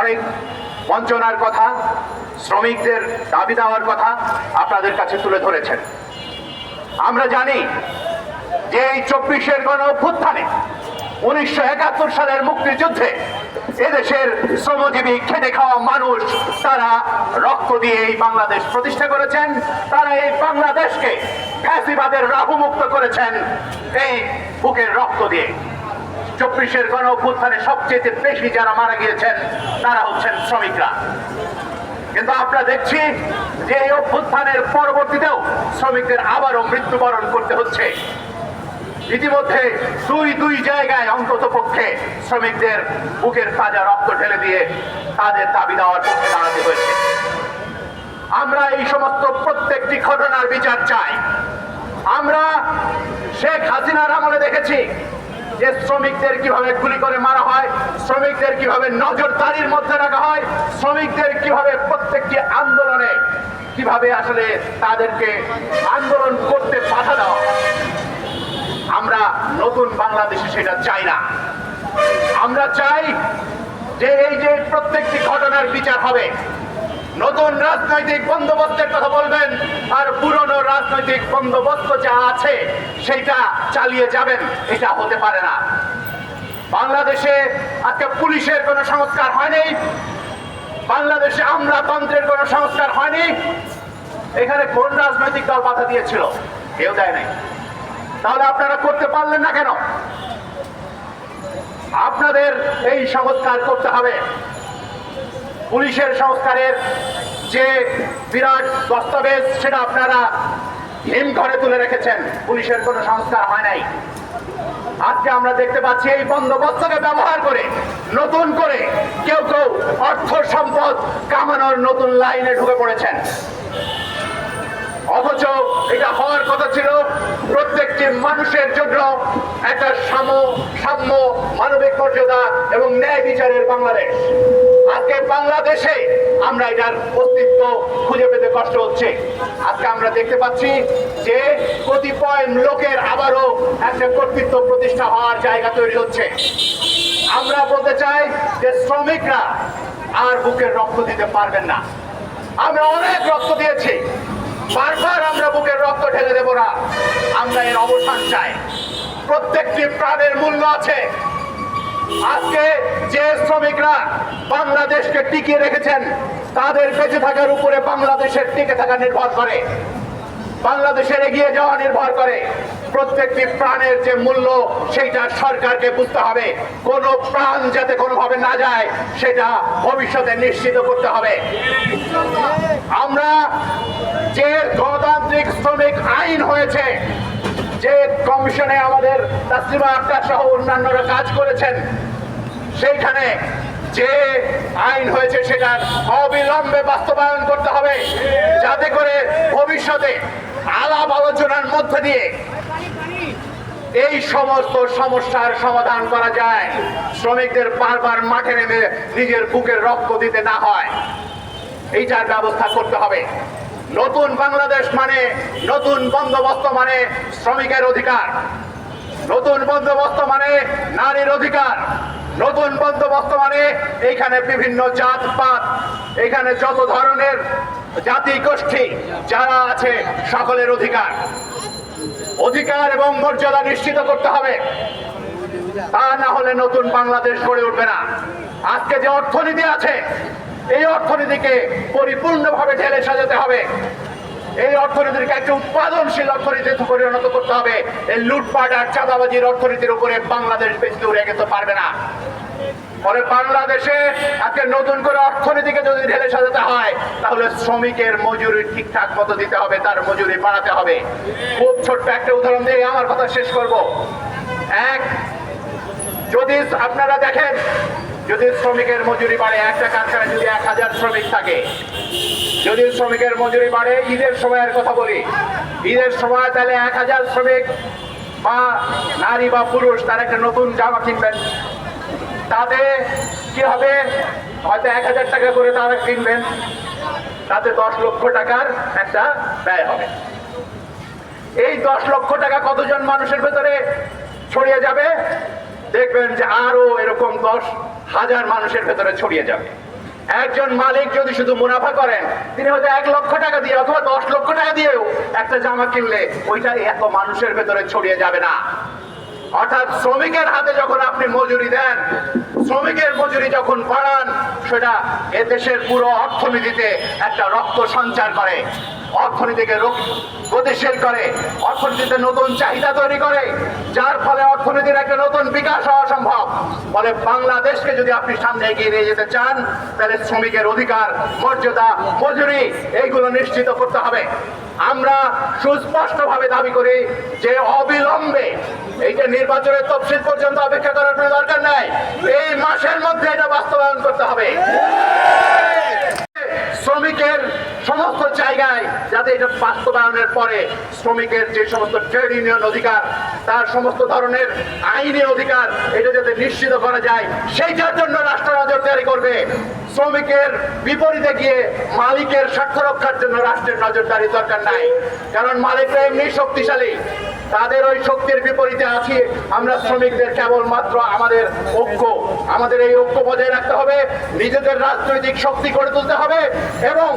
অনেক বঞ্চনার কথা, শ্রমিকদের দাবি দেওয়ার কথা আপনাদের কাছে তুলে ধরেছেন। আমরা জানি যে এই চব্বিশের গণ অভ্যুত্থানে উনিশশো একাত্তর সালের মুক্তিযুদ্ধে এদেশের শ্রমজীবী খেটে খাওয়া মানুষ, তারা রক্ত দিয়ে এই বাংলাদেশ প্রতিষ্ঠা করেছেন, তারা এই বাংলাদেশকে ফ্যাসিবাদের রাহুমুক্ত করেছেন এই বুকের রক্ত দিয়ে। চব্বিশের গণ অভ্যুত্থানে সবচেয়ে বেশি যারা মারা গিয়েছেন, তারা হচ্ছেন শ্রমিকরা। কিন্তু আমরা দেখছি যে এই অভ্যুত্থানের পরবর্তীতেও শ্রমিকদের আবারও মৃত্যুবরণ করতে হচ্ছে। ইতিমধ্যে দুই দুই জায়গায় অন্তত পক্ষে শ্রমিকদের বুকের তাজা রক্ত ঢেলে দিয়ে তাদের দাবি দেওয়ার পক্ষে দাঁড়াতে হয়েছে। আমরা এই সমস্ত প্রত্যেকটি ঘটনার বিচার চাই। আমরা শেখ হাসিনার আমলে দেখেছি যে শ্রমিকদের কীভাবে গুলি করে মারা হয়, শ্রমিকদের কীভাবে নজরদারির মধ্যে রাখা হয়, শ্রমিকদের কীভাবে প্রত্যেকটি আন্দোলনে, কীভাবে আসলে তাদেরকে আন্দোলন করতে বাধা দেওয়া আমরা নতুন বাংলাদেশে সেটা চাই না। আমরা চাই যে এই যে প্রত্যেকটি ঘটনার বিচার হবে নতুন রাজনৈতিক বন্দোবস্তের কথা বলবেন, আর পুরনো রাজনৈতিক বন্দোবস্ত যা আছে সেটা চালিয়ে যাবেন, এটা হতে পারে না। বাংলাদেশে আজকে পুলিশের কোনো সংস্কার হয়নি, বাংলাদেশে আমলাতন্ত্রের কোনো সংস্কার হয়নি। এখানে কোন রাজনৈতিক দল বাধা দিয়েছিল? কেউ দেয় নাই। তাহলে আপনারা করতে পারলেন না কেন? আপনাদের এই সংস্কার করতে হবে। পুলিশের সংস্কারের যে বিরাট দস্তাবেজ, সেটা আপনারা হিম ঘরে তুলে রেখেছেন। পুলিশের কোনো সংস্কার হয় নাই। আজকে আমরা দেখতে পাচ্ছি এই বন্দোবস্তকে ব্যবহার করে, নতুন করে কেউ কেউ অর্থ সম্পদ কামানোর নতুন লাইনে ঢুকে পড়েছেন। অথচ এটা হওয়ার কথা ছিল, প্রত্যেকটি মানুষের জন্য একটা সাম, সাম্য মানবিক মর্যাদা এবং ন্যায় বিচারের বাংলাদেশ। আজকে বাংলাদেশে আমরা এটার অস্তিত্ব খুঁজে পেতে কষ্ট হচ্ছে। আজকে আমরা দেখতে পাচ্ছি যে কতিপয় লোকের আবারও একটা কর্তৃত্ব প্রতিষ্ঠা হওয়ার জায়গা তৈরি হচ্ছে। আমরা বলতে চাই যে শ্রমিকরা আর বুকের রক্ত দিতে পারবেন না। আমরা অনেক রক্ত দিয়েছি। বারবার আমরা বুকের রক্ত ঢেলে দেব না। আমরা এর অবসান চাই। প্রত্যেকটি প্রাণের মূল্য আছে। আজকে যে শ্রমিকরা বাংলাদেশকে টিকিয়ে রেখেছেন, তাদের বেঁচে থাকার উপরে বাংলাদেশের টিকে থাকা নির্ভর করে। বাংলাদেশের এগিয়ে যাওয়া নির্ভর করে। প্রত্যেকটি প্রাণের যে মূল্য, সেইটা সরকারকে বুঝতে হবে। কোন প্রাণ যাতে কোনোভাবে না যায়, সেটা ভবিষ্যতে নিশ্চিত করতে হবে। আমরা যে গণতান্ত্রিক শ্রমিক আইন হয়েছে যে কমিশনে আমাদের তাসলিমা আক্তার সহ অন্যান্যরা কাজ করেছেন, সেইখানে যে আইন হয়েছে সেটার অবিলম্বে বাস্তবায়ন করতে হবে, যাতে করে ভবিষ্যতে আলাপ আলোচনার মধ্যে দিয়ে এই সমস্ত সমস্যার সমাধান করা যায়, শ্রমিকদের বারবার মাঠে নেমে নিজের বুকের রক্ত দিতে না হয়। এইটার ব্যবস্থা করতে হবে। নতুন বাংলাদেশ মানে নতুন বন্দোবস্ত মানে শ্রমিকের অধিকার। নতুন বন্দোবস্ত মানে নারীর অধিকার। নতুন বন্দোবস্ত মানে এইখানে বিভিন্ন জাতপাত এখানে যত ধরনের জাতি গোষ্ঠী, যারা আছে, সকলের অধিকার। অধিকার এবং মর্যাদা নিশ্চিত করতে হবে। তা না হলে নতুন বাংলাদেশ গড়ে উঠবে না। আজকে যে অর্থনীতি আছে এই অর্থনীতিকে পরিপূর্ণভাবে ঢেলে সাজাতে হবে। এই অর্থনীতিকে একটা উৎপাদনশীল অর্থনীতিতে পরিণত করতে হবে। এই লুটপাট আর চাঁদাবাজির অর্থনীতির উপরে বাংলাদেশ বেশি দূরে যেতে পারবে না। ফলে বাংলাদেশে আজকে নতুন করে অর্থনীতিকে যদি ঢেলে সাজাতে হয়, তাহলে শ্রমিকের মজুরি ঠিকঠাক মতো দিতে হবে, তার মজুরি বাড়াতে হবে। খুব ছোট্ট একটা উদাহরণ দিয়ে আমার কথা শেষ করব। এক, যদি আপনারা দেখেন যদি শ্রমিকের মজুরি বাড়ে একটা কারখানায় যদি এক হাজার শ্রমিক থাকে। যদি শ্রমিকের মজুরি বাড়ে, ঈদের সময়ের কথা বলি। ঈদের সময় তাহলে এক হাজার শ্রমিক বা নারী বা পুরুষ তারা একটা নতুন জামা কিনবেন। তাতে কি হবে? হয়তো এক হাজার টাকা করে তারা কিনবেন। তাতে দশ লক্ষ টাকার একটা ব্যয় হবে। এই দশ লক্ষ টাকা কতজন মানুষের ভেতরে ছড়িয়ে যাবে? দেখবেন যে আরও এরকম দশ হাজার মানুষের ভেতরে ছড়িয়ে যাবে। একজন মালিক যদি শুধু মুনাফা করেন, তিনি হয়তো এক লক্ষ টাকা দিয়ে অথবা দশ লক্ষ টাকা দিয়েও একটা জামা কিনলে ওইটা এত মানুষের ভেতরে ছড়িয়ে যাবে না। অর্থাৎ শ্রমিকের হাতে যখন আপনি মজুরি দেন, শ্রমিকের মজুরি যখন বাড়ান, সেটা এ দেশের পুরো অর্থনীতিতে একটা রক্ত সঞ্চার করে। অর্থনীতিকে গতিশীল করে, অর্থনীতিতে নতুন চাহিদা তৈরি করে, যার ফলে অর্থনীতির একটা নতুন বিকাশ হওয়া সম্ভব। ফলে বাংলাদেশকে যদি আপনি সামনে এগিয়ে নিয়ে যেতে চান, তাহলে শ্রমিকের অধিকার, মর্যাদা, মজুরি, এইগুলো নিশ্চিত করতে হবে। আমরা সুস্পষ্টভাবে দাবি করি যে অবিলম্বে এই যে নির্বাচনের তফসিল পর্যন্ত অপেক্ষা করার কোনো দরকার নাই। এই মাসের মধ্যে এটা বাস্তবায়ন করতে হবে শ্রমিকের সমস্ত যাতে এটা বাস্তবায়নের পরে শ্রমিকের যে সমস্ত ট্রেড ইউনিয়ন অধিকার, তার সমস্ত ধরনের আইনি অধিকার, এটা যাতে নিশ্চিত করা যায়, সেইটার জন্য রাষ্ট্র নজর তৈরি করবে। শ্রমিকের বিপরীতে গিয়ে মালিকের স্বার্থ রক্ষার জন্য রাষ্ট্রের নজরদারি দরকার নাই। কারণ মালিকরা এমনি শক্তিশালী। তাদের ওই শক্তির বিপরীতে আছি। আমরা শ্রমিকদের কেবলমাত্র আমাদের ঐক্য, আমাদের এই ঐক্য বজায় রাখতে হবে, নিজেদের রাজনৈতিক শক্তি গড়ে তুলতে হবে এবং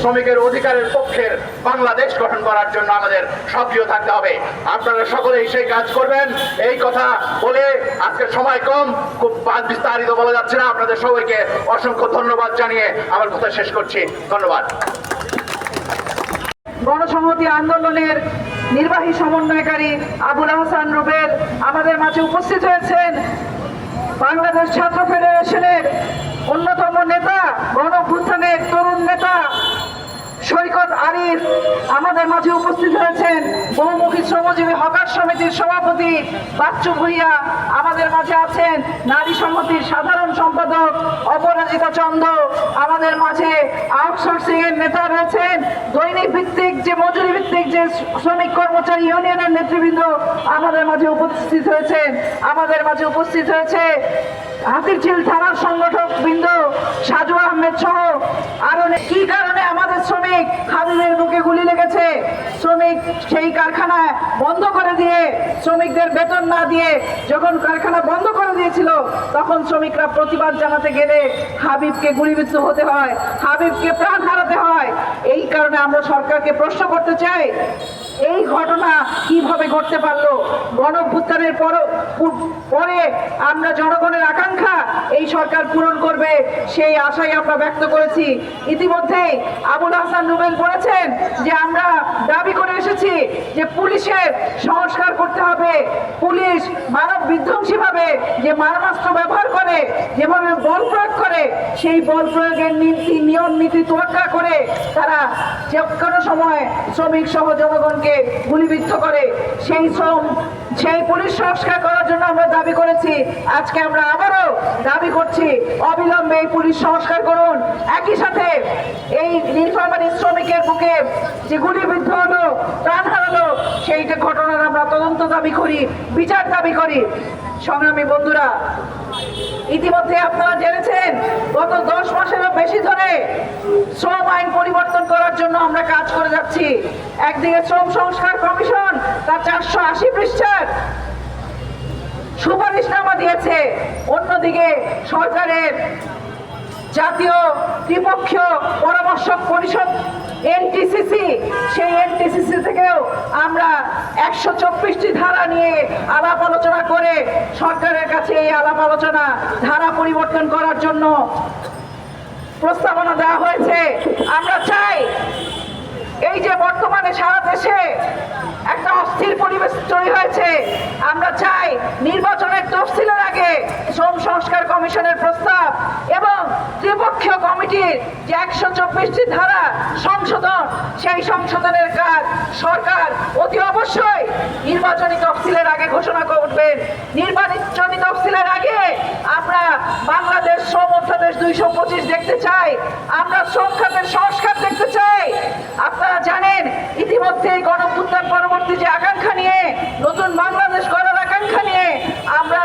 শ্রমিকের অধিকারের পক্ষের বাংলাদেশ গঠন করার জন্য আমাদের সক্রিয় থাকতে হবে। আপনারা সকলেই সেই কাজ করবেন। এই কথা বলে আজকে সময় কম, খুব বিস্তারিত বলা যাচ্ছে না। আপনাদের সবাইকে অসংখ্য ধন্যবাদ জানিয়ে আমার কথা শেষ করছি। ধন্যবাদ। গণসংহতি আন্দোলনের নির্বাহী সমন্বয়কারী আবুল আহসান রুবেল আমাদের মাঝে উপস্থিত হয়েছেন। বাংলাদেশ ছাত্র ফেডারেশনের অন্যতম নেতা, গণভ্যুত্থানের তরুণ নেতা সৈকত আরিফ আমাদের মাঝে উপস্থিত হয়েছেন। বহুমুখী শ্রমজীবী হকার সমিতির সভাপতি বাচ্চু ভুইয়া আমাদের মাঝে আছেন। নারী সংহতির সাধারণ সম্পাদক অপরাজিতা চন্দ্র আমাদের মাঝে আউটসোর্সিং এর নেতা রয়েছেন। দৈনিক ভিত্তিক যে মজুরি ভিত্তিক যে শ্রমিক কর্মচারী ইউনিয়নের নেতৃবৃন্দ আমাদের মাঝে উপস্থিত হয়েছেন। আমাদের মাঝে উপস্থিত হয়েছে হাতিরঝিল থানার সংগঠক বৃন্দ সাজু আহমেদ সহ আরও কি কারণে আমাদের শ্রমিক হাবিবের বুকে গুলি লেগেছে? শ্রমিক সেই কারখানায় বন্ধ করে দিয়ে শ্রমিকদের বেতন না দিয়ে যখন কারখানা বন্ধ করে দিয়েছিল, তখন শ্রমিকরা প্রতিবাদ জানাতে গেলে হাবিবকে গুলিবিদ্ধ হতে হয়, হাবিবকে প্রাণ হারাতে হয়। এই কারণে আমরা সরকারকে প্রশ্ন করতে চাই, এই ঘটনা কীভাবে ঘটতে পারল? গণভ্যুত্থানের পর- পরে আমরা জনগণের আকাঙ্ক্ষা এই সরকার পূরণ করবে সেই আশাই আমরা ব্যক্ত করেছি। ইতিমধ্যে আবুল হাসান রুবেল বলেছেন যে আমরা দাবি করে এসেছি যে পুলিশের সংস্কার করতে হবে। পুলিশ মানব বিধ্বংসী ভাবে যে মারমাস্ত্র ব্যবহার করে, যেভাবে বল প্রয়োগ করে, সেই বল প্রয়োগের নীতি, নিয়ম, নীতি তোয়াক্কা করে তারা যে কোনো সময় শ্রমিক সহ জনগণকে গুলিবিদ্ধ করে। সেই শ্রম, সেই পুলিশ সংস্কার করার জন্য আমরা দাবি করেছি। আজকে আমরা আবারও দাবি করছি, অবিলম্বে এই পুলিশ সংস্কার করুন। একই সাথে এই নীলফামারী শ্রমিকের বুকে যে গুলিবিদ্ধ হলো, প্রাণ হারালো, সেইটা ঘটনার আমরা তদন্ত দাবি করি, বিচার দাবি করি। সংগ্রামী বন্ধুরা, ইতিমধ্যে আপনারা জেনেছেন, গত দশ মাসেরও বেশি ধরে শ্রম আইন পরিবর্তন করার জন্য আমরা কাজ করে যাচ্ছি। একদিকে শ্রম সংস্কার কমিশন, তার চারশো আশি পৃষ্ঠার সুপারিশনামা দিয়েছে। অন্যদিকে সরকারের জাতীয় ত্রিপক্ষীয় পরামর্শক পরিষদ এনটিসিসি সেই এনটিসিসি থেকেও আমরা একশো চব্বিশটি ধারা নিয়ে আলাপ আলোচনা করে সরকারের কাছে এই আলাপ আলোচনা, ধারা পরিবর্তন করার জন্য প্রস্তাবনা দেওয়া হয়েছে। আমরা চাই এই যে বর্তমানে সারা দেশে একটা অস্থির পরিবেশ তৈরি হয়েছে। আমরা চাই নির্বাচনের তফসিলের আগে শ্রম সংস্কার কমিশনের প্রস্তাব এবং ত্রিপক্ষীয় কমিটির যে একশো চব্বিশটি ধারা সংশোধন, সেই সংশোধনের কাজ সরকার অতি অবশ্যই নির্বাচনী তফসিলের আগে ঘোষণা করবেন। নির্বাচনী তফসিলের আগে আমরা বাংলাদেশ শ্রম অধ্যাদেশ দুইশো পঁচিশ দেখতে চাই। আমরা শ্রম খাতের সংস্কার দেখতে চাই। আপনারা জানেন, ইতিমধ্যে গণপুত্থান পরবর্তী যে আকাঙ্ক্ষা নিয়ে, নতুন বাংলাদেশ গড়ার আকাঙ্ক্ষা নিয়ে আমরা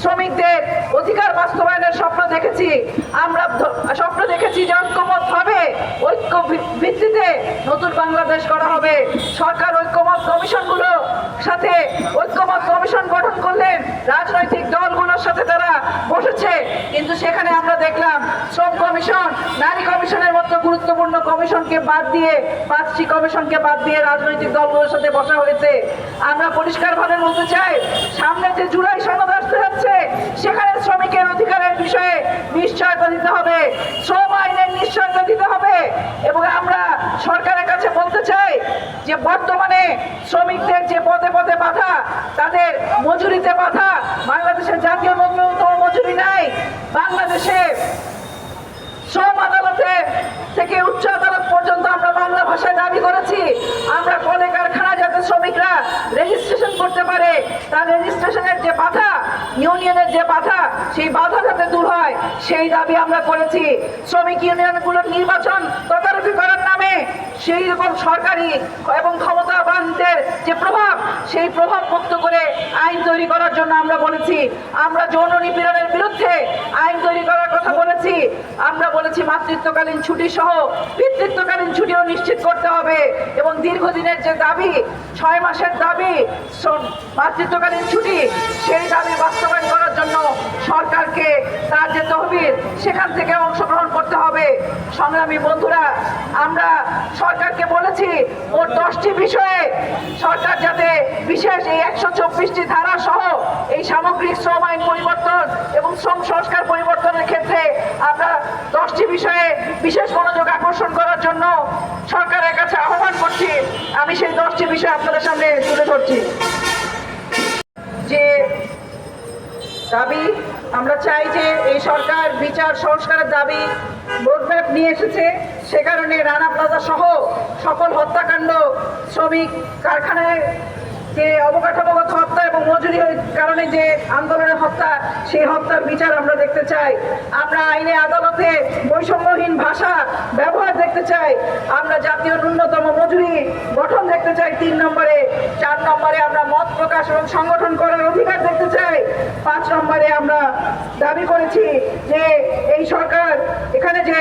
শ্রমিকদের অধিকার বাস্তবায়নের স্বপ্ন দেখেছি। আমরা স্বপ্ন দেখেছি যে ঐক্যমত হবে। ঐক্য ভিত্তিতে নতুন বাংলাদেশ করা হবে। সরকার ঐক্যমত কমিশনগুলো সাথে ঐক্যমত কমিশন গঠন করলেন। রাজনৈতিক দলগুলোর সাথে তারা বসেছে। কিন্তু সেখানে আমরা দেখলাম শ্রম কমিশন, নারী কমিশনের মতো গুরুত্বপূর্ণ কমিশনকে বাদ দিয়ে, পাঁচটি কমিশনকে বাদ দিয়ে রাজনৈতিক দলগুলোর সাথে বসা হয়েছে। আমরা পরিষ্কারভাবে বলতে চাই, সামনে যে জুলাই সনদ আসতে যাচ্ছে, সেখানে শ্রমিকের অধিকারের বিষয়ে নিশ্চয়তা দিতে হবে। শ্রম আইনের নিশ্চয়তা দিতে হবে। এবং আমরা সরকারের কাছে বলতে চাই যে বর্তমানে শ্রমিকদের যে পদে পদে বাধা, তাদের মজুরিতে বাধা বাংলাদেশের জাতীয় ন্যূনতম মজুরি নাই। বাংলাদেশে শ্রম আদালতে থেকে উচ্চ আদালত পর্যন্ত আমরা বাংলা ভাষায় দাবি করেছি। আমরা কলে কারখানা যাতে শ্রমিকরা রেজিস্ট্রেশন করতে পারে, তার রেজিস্ট্রেশনের যে বাধা ইউনিয়নের যে বাধা, সেই বাধা যাতে দূর হয়, সেই দাবি আমরা করেছি। শ্রমিক ইউনিয়নগুলোর নির্বাচন তদারকি করার সেই রকম সরকারি এবং ক্ষমতাবানদের যে প্রভাব সেই প্রভাব মুক্ত করে তৈরি করার জন্য আমরা বলেছি, আমরা যৌন নিপীড়নের বিরুদ্ধে আইন তৈরি করার কথা বলেছি, আমরা বলেছি মাতৃত্বকালীন ছুটি সহ পিতৃত্বকালীন ছুটিও নিশ্চিত করতে হবে এবং দীর্ঘদিনের যে দাবি, ছয় মাসের দাবি মাতৃত্বকালীন ছুটি, সেই দাবি বাস্তবায়ন করার জন্য সরকারকে তার যে তহবিল, সেখান থেকে অংশগ্রহণ করতে হবে। সংগ্রামী বন্ধুরা, আমরা সরকারকে বলেছি ওর দশটি বিষয়ে সরকার যাতে বিশেষ এই একশো চব্বিশটি ধারা সহ এই সামগ্রিক শ্রম আইন পরিবর্তন এবং শ্রম সংস্কার পরিবর্তনের ক্ষেত্রে আমরা দশটি বিষয়ে বিশেষ মনোযোগ আকর্ষণ করার জন্য সরকারের কাছে আহ্বান করছি। আমি সেই দশটি বিষয় আপনাদের সামনে তুলে ধরছি। যে দাবি আমরা চাই যে এই সরকার বিচার সংস্কারের দাবি রোডম্যাপ নিয়ে এসেছে, সে কারণে রানা প্লাজা সহ সকল হত্যাকাণ্ড, শ্রমিক কারখানায় যে অবকাঠামোগত হত্যা এবং মজুরি কারণে যে আন্দোলনের হত্যা, সেই হত্যার বিচার আমরা দেখতে চাই। আমরা আইনে আদালতে বৈষম্যহীন ভাষা ব্যবহার দেখতে চাই। আমরা জাতীয় ন্যূনতম মজুরি গঠন দেখতে চাই তিন নম্বরে। চার নম্বরে আমরা মত প্রকাশ এবং সংগঠন করার অধিকার দেখতে চাই। পাঁচ নম্বরে আমরা দাবি করেছি যে এই সরকার এখানে যে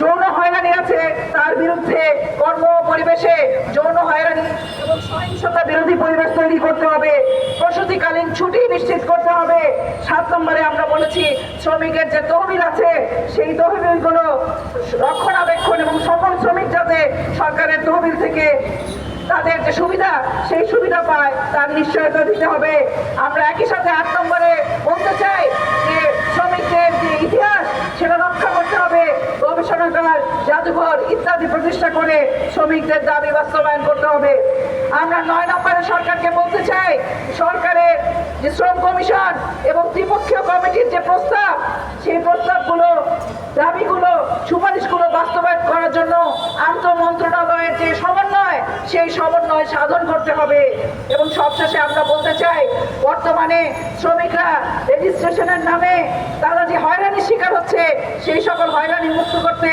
যৌন হয়রানি আছে, তার বিরুদ্ধে কর্ম পরিবেশে যৌন হয়রানি এবং সহিংসতা বিরোধী পরিবেশ তৈরি করতে হবে। প্রসূতিকালীন ছুটি নিশ্চিত করতে হবে। সাত নম্বরে আমরা বলেছি, শ্রমিকের যে তহবিল আছে, সেই তহবিলগুলো রক্ষণাবেক্ষণ এবং সকল শ্রমিক যাতে সরকারের তহবিল থেকে তাদের যে সুবিধা, সেই সুবিধা পায়, তার নিশ্চয়তা দিতে হবে। আমরা একই সাথে আট নম্বরে বলতে চাই যে, শ্রমিকদের যে ইতিহাস, সেটা রক্ষা গবেষণাগার জাদুঘর ইত্যাদি প্রতিষ্ঠা করে শ্রমিকদের দাবি বাস্তবায়ন করতে হবে। আমরা নয় নম্বরে সরকারকে বলতে চাই, সরকারের যে শ্রম কমিশন এবং ত্রিপক্ষীয় কমিটির যে প্রস্তাব, সেই প্রস্তাবগুলো দাবিগুলো সুপারিশগুলো বাস্তবায়ন করার জন্য আন্তঃ মন্ত্রণালয়ের যে সমন্বয়, সেই সমন্বয় সাধন করতে হবে। এবং সবশেষে আমরা বলতে চাই, বর্তমানে শ্রমিকরা রেজিস্ট্রেশনের নামে তারা যে হয়রানির শিকার হচ্ছে, সেই সকল হয়রানি মুক্ত করতে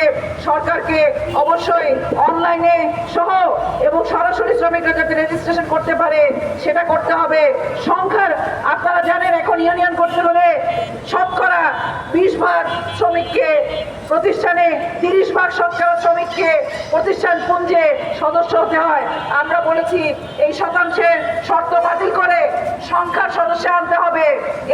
সরকারকে অবশ্যই অনলাইনে সহ এবং সরাসরি শ্রমিকরা যাতে রেজিস্ট্রেশন করতে পারে, সেটা করতে হবে। সংখ্যার, আপনারা জানেন, এখন ইউনিয়ন করতে হলে শতকরা বিশ ভাগ শ্রমিককে প্রতিষ্ঠানে তিরিশ ভাগ শতকরা শ্রমিককে প্রতিষ্ঠান পুঞ্জে সদস্য হতে হয়। আমরা বলেছি, এই শতাংশের শর্ত বাতিল করে সংখ্যার সদস্য আনতে হবে।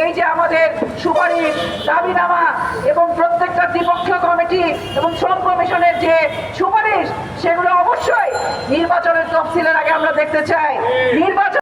এই যে আমাদের সুপারিশ, দাবিনামা এবং প্রত্যেকটা দ্বিপক্ষীয় কমিটি এবং শ্রম কমিশনের যে সুপারিশ, সেগুলো অবশ্যই নির্বাচনের তফসিলের আগে আমরা দেখতে চাই। নির্বাচন